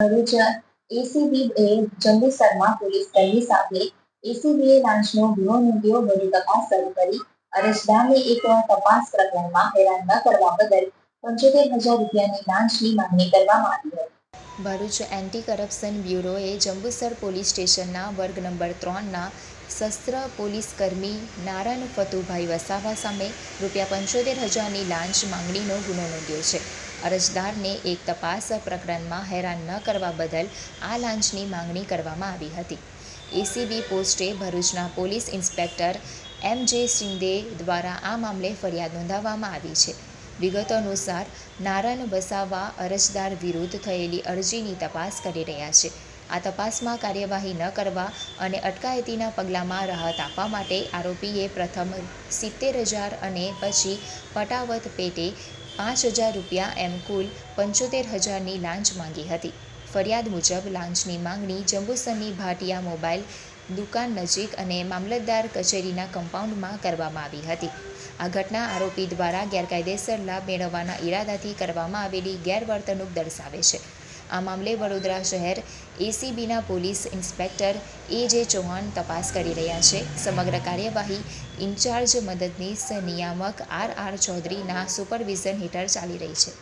Bharuch ACB એ જંબુસરમાં police કર્મી સાથે એસીબીએ લાંચનો ગુનો નોંધ્યો વધુ તપાસ શરૂ કરી. અરજદારને એક તપાસ પ્રકરણમાં હેરાન ન કરવા બદલ પંચોતેર હજાર રૂપિયાની લાંચની માંગણી કરવામાં આવી હતી. ભરૂચ એન્ટી કરપ્શન બ્યુરોએ જંબુસર પોલીસ સ્ટેશનના વર્ગ નંબર ત્રણના શસ્ત્ર પોલીસ કર્મી નારાયણ ફતુભાઈ વસાવા સામે રૂપિયા પંચોતેર હજારની લાંચ માંગણીનો ગુનો નોંધ્યો છે. અરજદારને એક તપાસ પ્રકરણમાં હેરાન ન કરવા બદલ આ લાંચની માંગણી કરવામાં આવી હતી. એસીબી પોસ્ટે ભરૂચના પોલીસ ઇન્સ્પેક્ટર એમ જે સિંદે દ્વારા આ મામલે ફરિયાદ નોંધાવવામાં આવી છે. વિગતો અનુસાર, નારાયણ વસાવા અરજદાર વિરુદ્ધ થયેલી અરજીની તપાસ કરી રહ્યા છે. આ તપાસમાં કાર્યવાહી ન કરવા અને અટકાયતીના પગલાંમાં રાહત આપવા માટે આરોપીએ પ્રથમ સિત્તેર હજાર અને પછી પટાવત પેટે પાંચ હજાર રૂપિયા એમ કુલ પંચોતેર હજારની લાંચ માંગી હતી. ફરિયાદ મુજબ લાંચની માંગણી જંબુસરની ભાટિયા મોબાઈલ દુકાન નજીક અને મામલતદાર કચેરીના કમ્પાઉન્ડમાં કરવામાં આવી હતી. આ ઘટના આરોપી દ્વારા ગેરકાયદેસર લાભ મેળવવાના ઈરાદાથી કરવામાં આવેલી ગેરવર્તણૂક દર્શાવે છે. આ મામલે વડોદરા શહેર એસીબીના પોલીસ ઇન્સ્પેક્ટર એ જે ચૌહાણ તપાસ કરી રહ્યા છે. સમગ્ર કાર્યવાહી ઇન્ચાર્જ મદદનીશ નિયામક આર આર ચૌધરીના સુપરવિઝન હેઠળ ચાલી રહી છે.